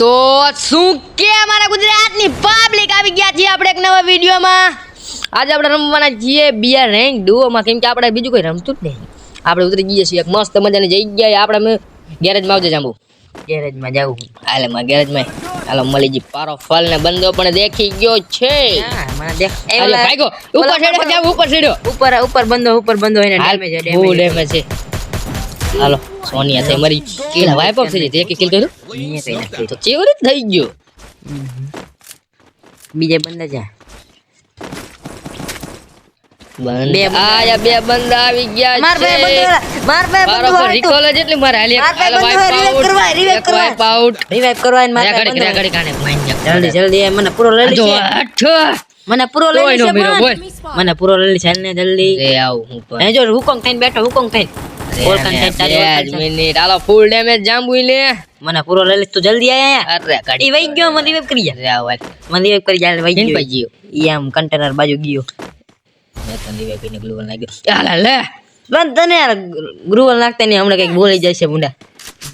તો શું કે અમારા ગુજરાતની પબ્લિક આવી ગયા છીએ આપણે એક નવા વિડીયોમાં? આજે આપણે રમવાના છીએ બિયર રેન્ક ડુઓમાં કેમ કે આપણે બીજું કોઈ રમતું જ નહીં. આપણે ઉતરી જઈએ છીએ એક મસ્ત મજાની ગયા આપણે ગેરેજમાં આવજે જાંબુ. ગેરેજમાં જાવું હાલે માં. ગેરેજમાં હાલો મળી જી પારો ફલ ને બંદો પણ દેખી ગયો છે. ઉપર ઉપર ઉપર બંદો બંધો ઉપર બંધો એને ડેમેજ છે. હાલો સોનિયા થઈ મરી કિલ વાઇપ ઓફ થઈ જતી એક કિલ કર્યું? નીએ કઈ તો રીતે થઈ ગયો. બીજે બંદા જા. બે બંદા. આવી ગયા માર બે માર બે એટલી મારે હાલી કરવા, કરવા. રિવાઇવ કરવા માર. જલ્દી જલ્દી મને પૂરો લઈ આઠ. મને પૂરો લઈ તોય નો. મને પૂરો લઈ જલ્દી. આવું હું. એ જો હુકમ થઈને બેઠો હુકમ થઈને. મિનિટ. હાલો damage જાંબુઈ લે. મને પૂરો લઈ તું જલ્દી આય અરે ઘડીક. વઈ ગયો મને કરી જા. મને રિવાઇવ કરી જા વઈ ગયો? ઈ કન્ટેનર બાજુ ગયો મેં તને revive કરીને નાખ્યો. લે. બંધ તને યાર નાખતા નહીં હમણાં કંઈક બોલી જાય છે મુંડા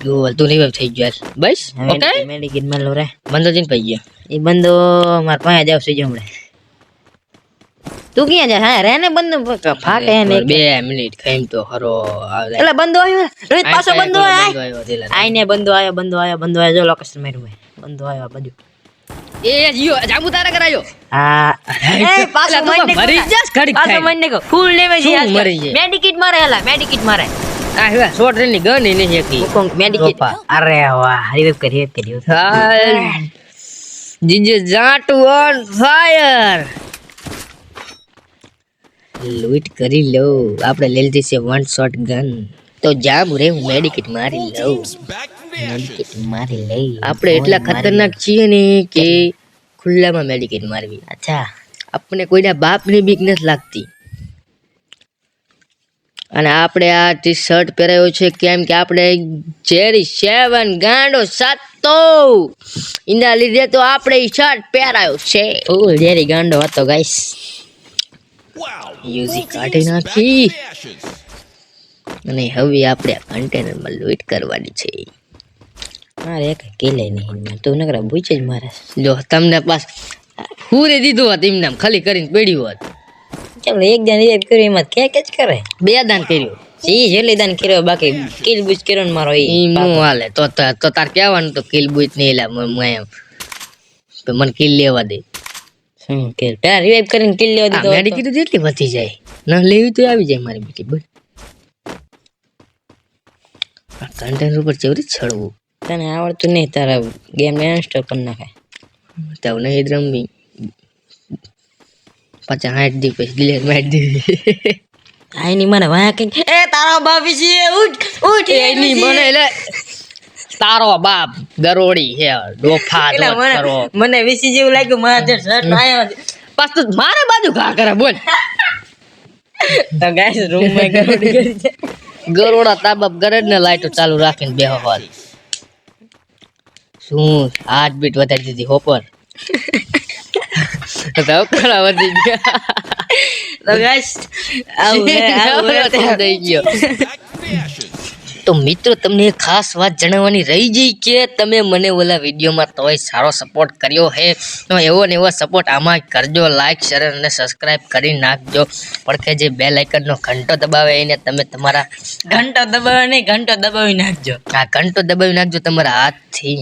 Glue, તું revive થઈ ગયો બસ okay? મેડિકિટ મેલો રે બંધો જઈને પાઈ ગયો. એ બંદો મારા પાસે જાવ છે હમણાં તું ક્યાં જા હા રેને ને બંદો ફાટે ને બે મિનિટ ખાઈને તો હરો એટલે બંદો આવ્યો રોહિત પાછો બંધો આવ્યો. આઈને બંદો આવ્યો બંદો આવ્યો બંદો આવ્યો. જો લોકેશન માર્યું ભાઈ આવ્યો બાજુ. એ જીઓ જાંબુ તારા કરાયો. હા. એ પાછો એટલે મરી જાસ ઘડીક પાછો થાય. મારી ફૂલ ડેમેજ શું મરી મેડિકિટ મારે હલા મેડિકિટ મારે. આ હવે શોર્ટની ગન હતી હુકમ મેડિકિટ અરે વાહ રિવાઇવ કરી રિવાઇવ કરી. જીજે જાટ ઓન ફાયર લૂટ કરી લો આપણે લઈ લીધી છે વન શોટ ગન તો જામ રે હું મેડિકેટ મારી લઉં. મેડિકિટ મારી લઈ. આપણે એટલા ખતરનાક છીએ ને કે ખુલ્લામાં મેડિકેટ મારવી. અચ્છા. આપણને કોઈના બાપની બીક નથી લાગતી. અને આપણે આ ટી શર્ટ પહેરાયો છે કેમ કે આપણે જેરી સેવન ગાંડો સાતો. એના લીધે તો આપણે શર્ટ પહેરાયો છે. ઓ જેરી ગાંડો હતો ગાઈસ. યુઝી કાઢી નાખી. અને હવે આપણે આ કન્ટેનરમાં લૂંટ કરવાની છે. મારે એક કેલે નહીં તો નકરા પૂછે જ મારે. જો તમને પાસ પૂરે દીધું હોત એમને ખાલી કરીને પડ્યું હોત. ચાલો એક દાન એ કર્યું એમાં કે કે જ કરે. બે દાન કર્યું. સી જેટલી દાન કર્યો બાકી કિલ બુજ કર્યો ને મારો એ નું હાલે તો ત- તાર કહેવાનું તો કિલ બુત નહીં લા મ- મ- એમ. તો મને કિલ લેવા દે. શું કે પેલા રિવાઇવ કરીને કિલ લેવા દીધો મેડી કીધું એટલી વધી જાય. ન લેવી તો આવી જાય મારી બેટી બોલ. આ કન્ટેન્ટ ઉપર ચેવરી છડવું? તને આવડતું નહીં તારા ગેમ ઇન્સ્ટોલ કરી નાખે. તો નહીં જ રમવી. પાછા હાઈટ દી પછી ડિલેટ મારી દીધી. આઈ ની મને વાયા કઈ એ તારા બાપી છે ઉઠ ઉઠ એની મને એટલે તારો બાપ ગરોડી હે ડોફા કરો. મને વિસી જેવું લાગ્યું મારા જે શર્ટ આવ્યો પાછ મારે બાજુ ઘા કરે બોલ. તો ગાઈસ રૂમમાં ગરોડી કરી છે. ગરોડા તાબાપ ગરજ ને લાઈટો ચાલુ રાખીને બેહો હાલ. શું? હાર્ટ બીટ વધારી દીધી હોપર ધબકારા વધી ગયા. તો ગાઈસ આવું આવું થઈ ગયો. તો મિત્રો તમને ખાસ વાત જણાવવાની રહી ગઈ કે તમે મને ઓલા વિડીયોમાં તોય સારો સપોર્ટ કર્યો હે. તો એવો ને એવો સપોર્ટ આમાં કરજો. લાઈક શેર અને સબસ્ક્રાઈબ કરી નાખજો. પડખે જે બે લાઇકનનો ઘંટો દબાવે એને તમે તમારા ઘંટો દબાવે નહીં ઘંટો દબાવી નાખજો. આ ઘંટો દબાવી નાખજો તમારા હાથથી.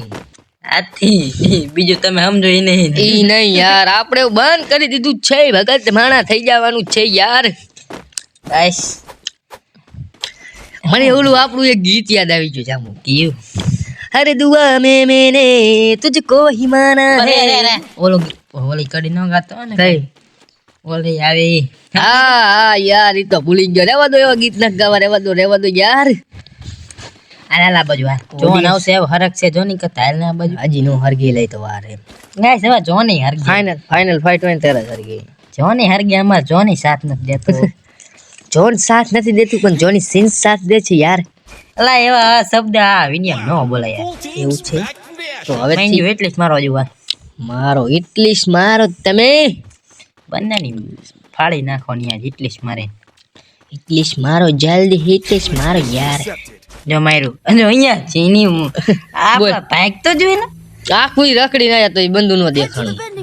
આથી બીજું તમે સમજો એ નહીં. એ નહીં યાર. આપણે બંધ કરી દીધું છે. ભગત માણા થઈ જવાનું છે યાર. ગાઈસ મને ઓલું આપણું એક ગીત યાદ આવી ગયું જામુ કેવું? હર દુઆ મે મે મેને તુજકો હી માના હે. ઓલો ઓલી કડી નો ગાતો ને કઈ? ઓલી આવે. હા હા યાર ઈ તો ભૂલી ગયો. રેવા દો એવા ગીત ન ગાવા રેવા દો રેવા દો યાર. આના લા બાજુ આ જો નાવ સેવ હરક છે જો ની કે તાલ ના બાજુ? હજી નો હરગી લઈ તો વારે. ગાઈસ હવે જો ની હરગી. ફાઇનલ ફાઇનલ ફાઇટ હોય ત્યારે હરગી. જો ની હરગી અમાર જો ની સાથ નથી દેતો. જોન સાથ નથી દેતું પણ જોની સિન્સ સાથ દે છે યાર. અલા એવા શબ્દ આ વિનિયમ ન બોલાય એવું છે? તો હવે માઇન્ડ એટલે જ મારો હજુ વાત મારો ઇટલીશ મારો તમે. બંનેની ફાડી નાખવાની આજ ઇટલીશ મારે. ઇટલીશ મારો જલ્દી ઇટલીશ મારો યાર. જો માર્યું. અને અહીંયા ચીની આ ભાગ તો જોઈ ને આખું રખડી ના તો એ બંધુ નો દેખાણું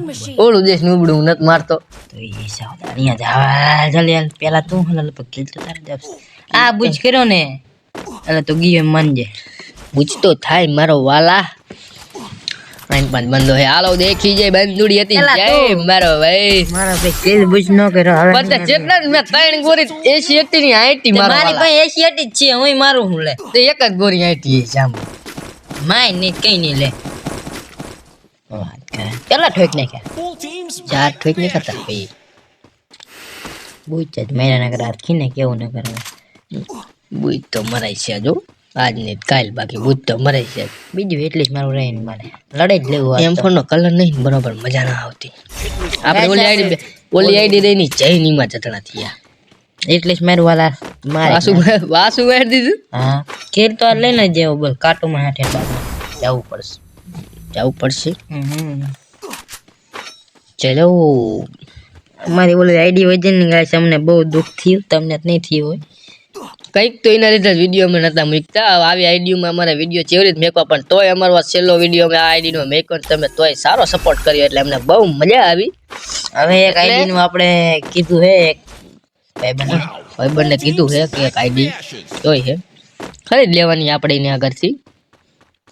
ઓલું દેશ નુબડું નત નથી મારતો. તો એ સાવધાન જવા જલ્દી પેલા તું હલ તો તારે આ બુજ કર્યો ને એટલે તો ગયો માનજે પૂછતો થાય મારો વાલા. આઈન બંધો હે. હાલો દેખી જાય બંધુડી હતી. જય મારો ભાઈ. મારા ભાઈ કિલ બુજ ન કર્યો હવે બધા જેટલા ને ત્રણ ગોરી એસી એકટી ની આઈટી મારો મારી પાસે એસી જ છે હું મારું હું લે. તો એક જ ગોરી આઈટી જામ માય નહીં કઈ નહીં લે. કેટલા ઠોક નાખ્યા ચાર ઠીક નહીં કરતા ભાઈ બુજ જ મેરા ના કરે ખીને કેવું ન કરે બુજ તો મરાય છે જો આજ ને કાલ બાકી બુજ તો મરાય છે બીજું એટલી જ મારું રહે ને મારે લડે જ લેવું એમ તો. ફોન નો કલર નહીં બરોબર મજા ના આવતી આપણે ઓલી આઈડી ઓલી આઈડી રહી ની જય નીમાં જતણા થયા એટલે જ મારું વાલા મારે વાસુ વાસુ મારી દીધું હા કેર તો લઈને જેવો બોલ કાટુમાં હાથે જવું પડશે જવું પડશે. ચલો. અમારી ઓલી આઈડી વજનની ગાય અમને બહુ દુઃખ થયું તમને નહીં થયું હોય. કંઈક તો એના લીધે વીડિયો અમે નતા મૂકતા. આવી આઈડીમાં અમારા વીડિયો ચેવરી મેકવા પણ તોય અમારો છેલ્લો વીડિયો અમે આ આઈડીનો મેક્યો તમે તોય સારો સપોર્ટ કર્યો એટલે અમને બહુ મજા આવી. હવે એક આઈડીનું આપણે કીધું હે એક. ભાઈબંધ ભાઈબંધને કીધું છે કે એક આઈડી. તોય જોઈ છે ખરીદ લેવાની આપણે એની આગળથી.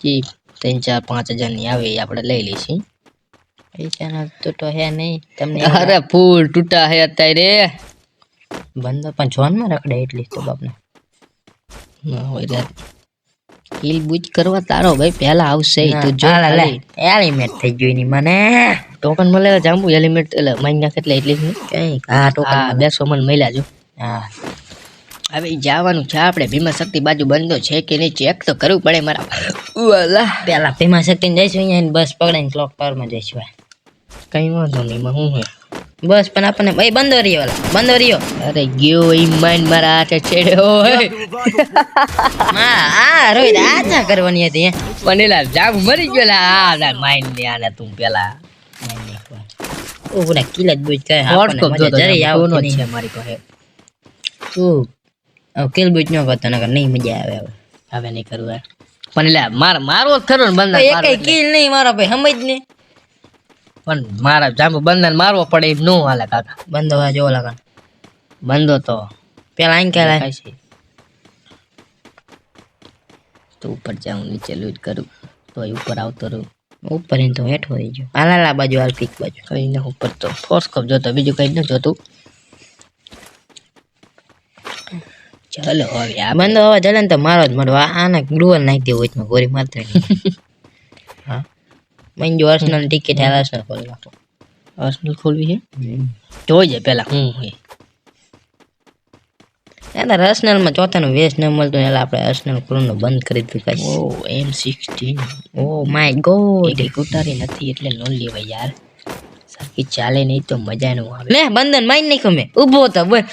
જે. ત્રણ ચાર પાંચ હજારની આવે એ આપણે લઈ લઈશું. પૈસા તો તો હે નહીં. તમને અરે ફૂલ તૂટા હે અત્યારે બંધો પણ જોનમાં રખડે એટલી તો બાપને. હિલ બુજ કરવા તારો ભાઈ પહેલા આવશે તું જો હાલે એલિમેન્ટ થઈ ગયું ની મને. ટોકન મળે જાંબુ એલિમેન્ટ એટલે મહિના નાખે એટલે એટલી કઈ હા ટોકન બેસો મને મળ્યા જો. હા. હવે જવાનું છે. આપણે ભીમા શક્તિ બાજુ બંધો છે કે નહીં ચેક તો કરવું પડે મારા ઓલા પેલા ભીમા શક્તિ જઈશું અહીંયા બસ પકડાઈને ક્લોક પાવરમાં જઈશું કઈ વાંધો નહીં હું હે? બસ પણ આપણને ભાઈ બંધો રહ્યો ઓલા બંધો રહ્યો. અરે ગયો એ માઇન મારા હાથે છેડ્યો હા હા રોહિત આ ના કરવાની હતી હે? પણ એલા જામ મરી ગયો આ માઇન ને આને તું પેલા. ઓ પૂરા કિલ જ બોજ કહે વોટ્સઅપ આપણને જો મજા જરાય તો છે મારી પાસે? તું કિલ બોજ ન કરતો નકર નહીં મજા આવે હવે. હવે નહીં કરવું યાર. પણ એટલે માર મારો જ ખરો ને બંધન એક કિલ નહીં મારો ભાઈ સમજ ને? પણ મારા જાંબુ બંધન મારવો પડે એમ નો હાલે કાકા. બંધો હોય જોવો લગન. બંધો તો. પેલા આઈ કે દેખાય છે. તો ઉપર જાઉં નીચે લૂટ કરું. તો ઉપર આવતો રહું. ઉપર તો હેઠો હોય જો હાલા બાજુ હાલ પીક બાજુ. કઈ ન ઉપર તો ફોર્સ કપ જોતો બીજું કઈ ન જોતું. ચલો હવે આ બંધો હવે ને તો મારો જ મળવા આને ગ્લુઅલ નાખી દેવું વચમાં ગોરી માત્ર હા. મન જો અર્સનલ ટિકિટ આવે અર્સનલ ખોલી નાખો. અર્સનલ ખોલવી છે? જોઈ પેલા હું હોય. એના અર્સનલમાં ચોથાનું વેસ્ટ ન મળતું એટલે આપણે અર્સનલ ખોલવાનું બંધ કરી દીધું કાંઈ. ઓ M sixteen oh my God એક ઉતારી નથી એટલે લોન લેવાય યાર. સરખી ચાલે નહીં તો મજા નું આવે. લે બંધન મારી નાખ્યો મેં. ઊભો હતો બોલ.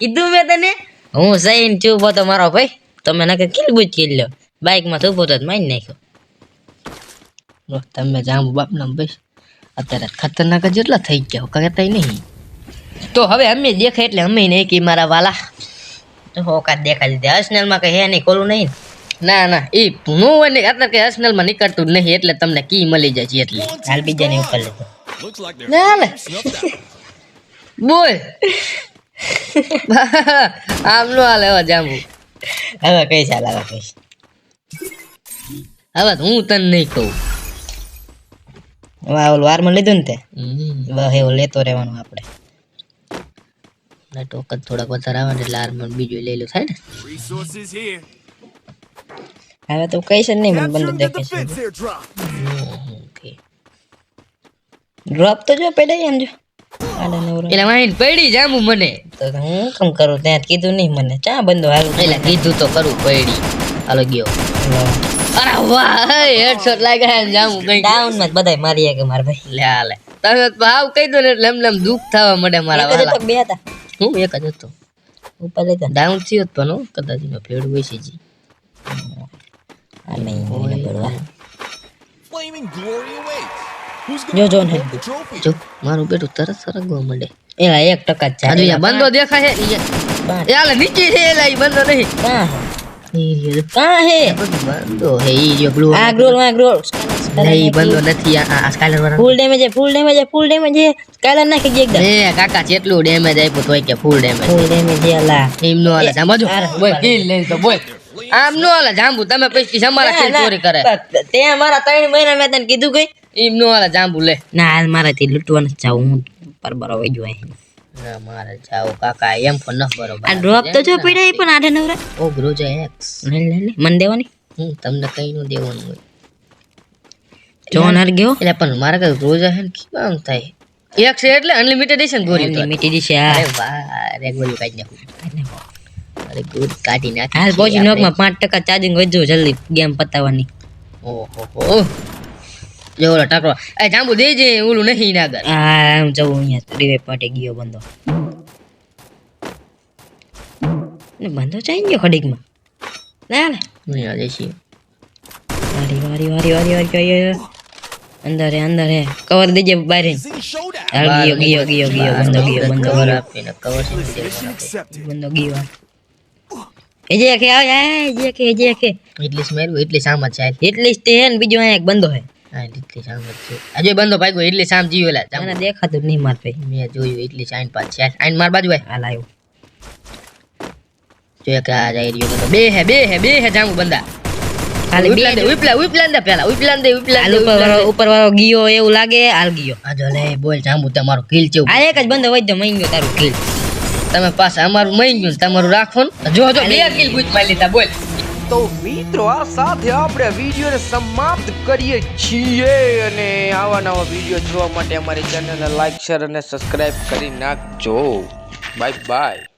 કીધું મેં તને? હું સહીને છું પોતો મારો ભાઈ. તમે નાખે કિલબુજ કિલ લો. બાઇકમાં તો ઊભો તો મારી નાખ્યો. તમે જામ બાપના ભાઈ અત્યારે ખતરનાક જ એટલા થઈ ગયા કહેતા નહીં. તો હવે અમે દેખાય એટલે અમે નહીં કે મારા વાલા. તો હોકાત દેખા દીધા અર્સનલમાં કઈ હે નહીં ખોલું નહીં. ના ના એ હું હોય ને અત્યારે કે અર્સનલમાં નીકળતું જ નહીં એટલે તમને કી મળી જાય છે એટલે. હાલ બીજાની ઉપર લીધો. Looks like they're ના લે snuffed out. બોલ. આમ નો હાલે હવે જામુ. હવે કઈ ચાલ હવે કઈ હવે તો હું તને નહીં કહું. હવે ઓલું વારમાં લીધું ને તે. બસ એવું લેતો રહેવાનું આપણે. ના ટોકન થોડાક વધારે આવે એટલે આરમન બીજું લઈ લો થાય ને? હવે તો કઈ છે નહીં મને બંધ દેખે છે. ડ્રોપ તો જો પેલા એમ જો. આડા નવરો એટલે વાઈન પડી જાંબુ મને. તો હું કામ કરું? ત્યાં કીધું નહીં મને. ચા બંધો હાલું. એટલે કીધું તો કરું પડી. હાલો ગયો. અરે વાહ હેડશોટ લાગ્યા ને જામું કઈ ડાઉનમાં બધાય મારી કે માર ભાઈ. લે હાલે. તમે ભાવ કહી દો ને એટલે એમ એમ દુઃખ થવા મળે મારા વાલા. બે હતા. હું એક જ હતો. ઉપર લેતા ડાઉન થયો તો નો કદાચ એનો ફેડ હોય છે જી. આ નહીં પડવા Flaming glory awaits. જો gonna જો ને. get the trophy? જો મારું બેટું તરત સરગવા મળે. એલા એક ટકા જ અહીંયા બંધો દેખાય એ હાલે નીચે હે એલા ઈ બંદો નહીં. ઈ હે. બંદો હે ઈ જો બ્લુ આ ગ્રોલ આ ગ્રોલ. નહીં બંદો નથી આ આ સ્કાયલર વાળા ફૂલ ડેમેજ છે ફૂલ ડેમેજ ફૂલ ડેમેજ છે કાલે નાખી દે એકદમ. એ કાકા જેટલું ડેમેજ આપ્યું તોય કે ફૂલ ડેમેજ ફૂલ ડેમેજ એલા એમ નો હાલે સમજો અરે, કિલ લઈ તો બોય આમ નો હાલે જાંબુ તમે પછી અમારા કિલ ચોરી કરે. તે મારા ત્રણ મહિના મેં તને કીધું કઈ એમ નો હાલે જાંબુ લે. ના મારાથી લૂંટવાનું જ જાઉં હું પર બરોબર જોઈ ના મારે જાવ કાકા એમ પણ ન બરોબર આ ડ્રોપ તો જો પડ્યા એ પણ આઠે નવરા ઓ ગ્રોજો એક્સ લે લે લે મન દેવાની? હું તમને કઈ નું દેવાનું હોય. જોન હર ગયો? એટલે પણ મારે કઈ રોજ હે ને કેમ થાય? એક્સ એટલે અનલિમિટેડ છે ને ગોરી અનલિમિટેડ મીટી દીશે અરે વાહ રેગ્યુલર ગોરી કાઢી નાખું. અરે ગુડ કાઢી નાખ હાલ છે આપણે. નોકમાં પાંચ ટકા ચાર્જિંગ વધ્યું જલ્દી ગેમ પતાવવાની. ઓહો જો ઓલો ટાકરો એ જાંબુ દેજે ઓલું નહીં ના કર આ હું જવું અહીંયા. રીવે પાટે ગયો બંધો. ને બંધો ચાઈ ગયો ખડીકમાં? ના લે આ દેશી. વારી વારી વારી વારી વારી વારી અંદર હે અંદર હે. કવર દેજે બહાર. હાલ ગયો ગયો ગયો ગયો બંધો ગયો બંધો. કવર આપીને કવર બંધો ગયો. એજે કે આવ જાય જે કે જે કે. એટલી સ્મેલ એટલી સામા જ છે. એટલી સ્ટેન હે ને બીજો અહીંયા એક બંધો હે. હા એટલી સામ છે આજે બંધો ભાગ્યો એટલી સામ જીવેલા જાંબુ મને દેખાતું નહીં માર ભાઈ. મેં જોયું એટલી સાઈન પાસ છે. માર બાજુ ભાઈ હાલ આવ્યો જો આ રહ્યો બે હે બે હે બે હે જાંબુ બંદા. ખાલી બે ઉપલા દે ઉપલા ઉપલા દે પેલા ઉપલા દે ઉપલા દે ઉપર વાળો ઉપર વાળો ગયો એવું લાગે હાલ ગયો. આ જો લે બોલ જાંબુ તમારો કિલ છે આ એક જ બંધો વૈદ્ય મહી ગયો તારું કિલ. તમે પાછા અમારું મઈ ગયું તમારું રાખો ને. જો જો બે કિલ પૂછ મારી લીધા બોલ. તો મિત્રો, આ સાથે આપણે વિડીયોને સમાપ્ત કરીએ છીએ અને આવા નવા વીડિયો જોવા માટે અમારી ચેનલને લાઈક શેર અને સબસ્ક્રાઈબ કરી નાખજો. Bye bye